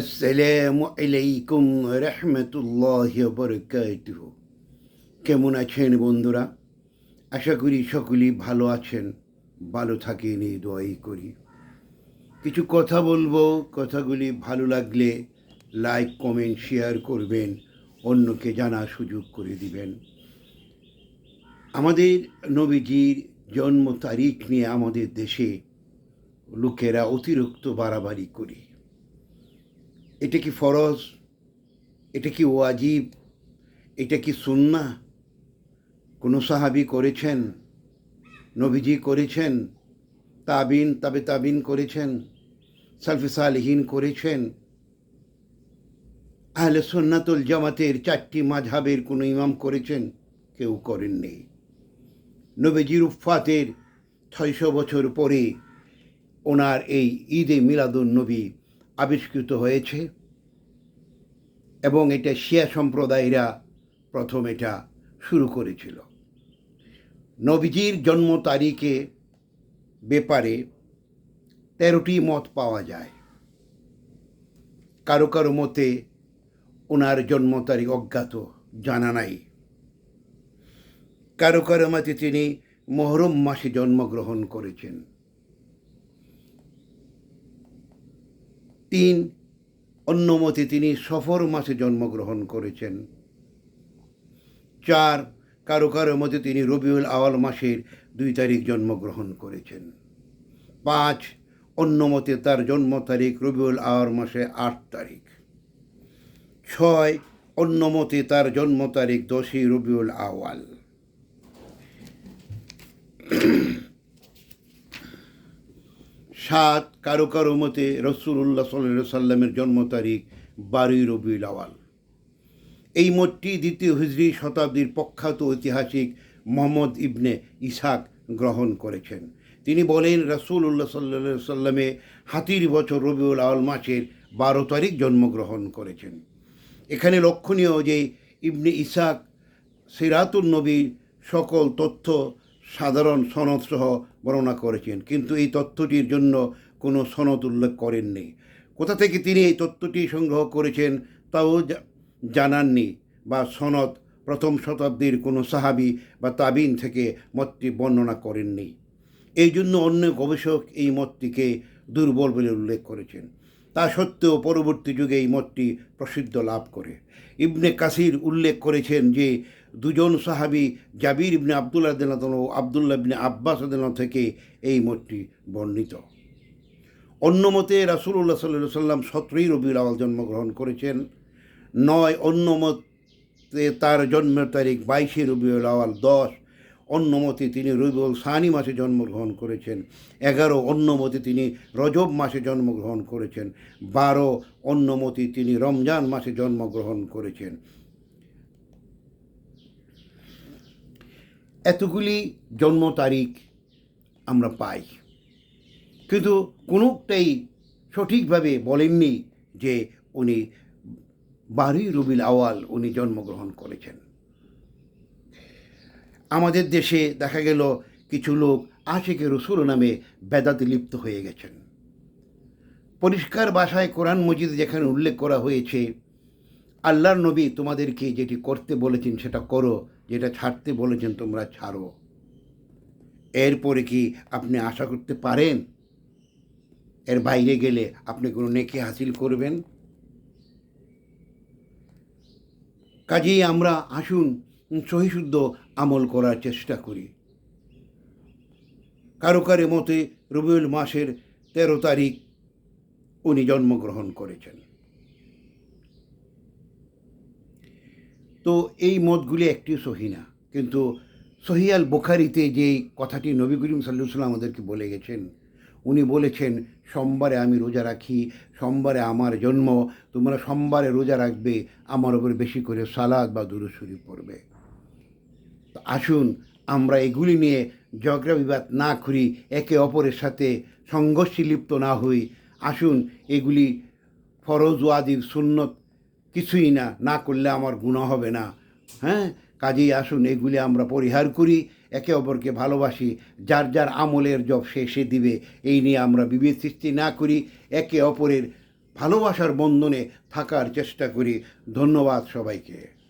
আসসালামু আলাইকুম রহমতুল্লাহ বরকাতুহ কেমন আছেন বন্ধুরা? আশা করি সকলেই ভালো আছেন, ভালো থাকেন এই দোয়াই করি। কিছু কথা বলব, কথাগুলি ভালো লাগলে লাইক কমেন্ট শেয়ার করবেন, অন্যকে জানার সুযোগ করে দিবেন। আমাদের নবীজির জন্ম তারিখ নিয়ে আমাদের দেশে লোকেরা অতিরিক্ত বাড়াবাড়ি করে। এটা কি ফরজ? এটা কি ওয়াজিব? এটা কি সুন্না কোনো সাহাবি করেছেন? নবীজি করেছেন? তাবিন, তাবে তাবিন করেছেন? সালফি সালহীন করেছেন? আহলে সন্ন্যাতুল জামাতের চারটি মাঝহাবের কোনো ইমাম করেছেন? কেউ করেননি। নবীজির উফাতের ছয়শো বছর পরে ওনার এই ঈদে মিলাদুন নবী আবিষ্কৃত হয়েছে এবং এটা শিয়া সম্প্রদায়রা প্রথম এটা শুরু করেছিল। নবীজির জন্ম তারিখে ব্যাপারে তেরোটি মত পাওয়া যায়। কারও কারও মতে ওনার জন্ম তারিখ অজ্ঞাত, জানা নাই। কারও কারও মতে তিনি মহরম মাসে জন্মগ্রহণ করেছেন। তিন অন্য মতে তিনি সফর মাসে জন্মগ্রহণ করেছেন। চার কারও কারও মতে তিনি রবিউল আওয়াল মাসের দুই তারিখ জন্মগ্রহণ করেছেন। পাঁচ অন্য মতে তার জন্ম তারিখ রবিউল আওয়াল মাসে আট তারিখ। ছয় অন্য মতে তার জন্ম তারিখ দশই রবিউল আওয়াল সাত কারও কারও মতে রসুল্লাহ সাল্লাহ সাল্লামের জন্ম তারিখ বারোই রবিউল আওয়াল এই মতটি দ্বিতীয় হিজরি শতাব্দীর প্রখ্যাত ঐতিহাসিক মোহাম্মদ ইবনে ইসাক গ্রহণ করেছেন। তিনি বলেন রসুল্লাহ সাল্লা সাল্লামে হাতির বছর রবিউল আওয়াল মাসের বারো তারিখ জন্মগ্রহণ করেছেন। এখানে লক্ষণীয় যে ইবনে ইসাক সিরাতুল নবীর সকল তথ্য সাধারণ সনদ সহ বর্ণনা করেছেন, কিন্তু এই তথ্যটির জন্য কোনো সনদ উল্লেখ করেননি। কোথা থেকে তিনি এই তথ্যটি সংগ্রহ করেছেন তাও জানাননি বা সনদ প্রথম শতাব্দীর কোনো সাহাবি বা তাবিন থেকে মতটি বর্ণনা করেননি। এই জন্য অন্য গবেষক এই মতটিকে দুর্বল বলে উল্লেখ করেছেন। তা সত্ত্বেও পরবর্তী যুগে এই মতটি প্রসিদ্ধ লাভ করে। ইবনে কাসির উল্লেখ করেছেন যে, দুজন সাহাবি জাবির ইবনে আবদুল্লাহ দিন ও আবদুল্লাহ ইবনে আব্বাস থেকে এই মতটি বর্ণিত। অন্য মতে রাসুল্লাহ সাল্লাহ সাল্লাম সতেরোই রবিউল আওয়াল জন্মগ্রহণ করেছেন। নয়, অন্য মতে তার জন্মের তারিখ বাইশে রবিউল আওয়াল দশ অন্য মতে তিনি রবিউল সানি মাসে জন্মগ্রহণ করেছেন। এগারো অন্য মতে তিনি রজব মাসে জন্মগ্রহণ করেছেন। বারো অন্য মতে তিনি রমজান মাসে জন্মগ্রহণ করেছেন। এতগুলি জন্ম তারিখ আমরা পাই। কিন্তু কোনোটাই সঠিকভাবে বলেননি যে উনি বারোই রবিল আওয়াল উনি জন্মগ্রহণ করেছেন। আমাদের দেশে দেখা গেল কিছু লোক আশেকে রসুল নামে বেদাতে লিপ্ত হয়ে গেছেন। পরিষ্কার বাসায় কোরআন মজিদ যেখানে উল্লেখ করা হয়েছে, আল্লাহর নবী তোমাদেরকে যেটি করতে বলেছেন সেটা করো, যেটা ছাড়তে বলেছেন তোমরা ছাড়ো। এরপরে কি আপনি আশা করতে পারেন? এর বাইরে গেলে আপনি কোনো নেকি হাসিল করবেন? কাজেই আমরা আসুন সহিশুদ্ধ আমল করার চেষ্টা করি। কারও কারও মতে রবিউল মাসের তেরো তারিখ উনি জন্মগ্রহণ করেছেন। তো এই মতগুলি একটি সহি না, কিন্তু সহিয়াল বোখারিতে যে কথাটি নবী করিম সাল্লু সাল্লাম আমাদেরকে বলে গেছেন, উনি বলেছেন, সোমবারে আমি রোজা রাখি, সোমবারে আমার জন্ম, তোমরা সোমবারে রোজা রাখবে, আমার ওপর বেশি করে সালাদ বা দুরুসুরি পড়বে। আসুন, আমরা এগুলি নিয়ে ঝগড়া বিবাদ না করি, একে অপরের সাথে সংঘর্ষে লিপ্ত না হই। আসুন, এগুলি ফরজ ওয়াদিব সুন্নত, কিছুই না না করলে আমার গুণা হবে না। হ্যাঁ? কাজেই আসুন, এগুলি আমরা পরিহার করি, একে অপরকে ভালোবাসি, যার যার আমলের জব সে সে দিবে। এই নিয়ে আমরা বিভেদ সৃষ্টি না করি, একে অপরের ভালোবাসার বন্ধনে থাকার চেষ্টা করি। ধন্যবাদ সবাইকে।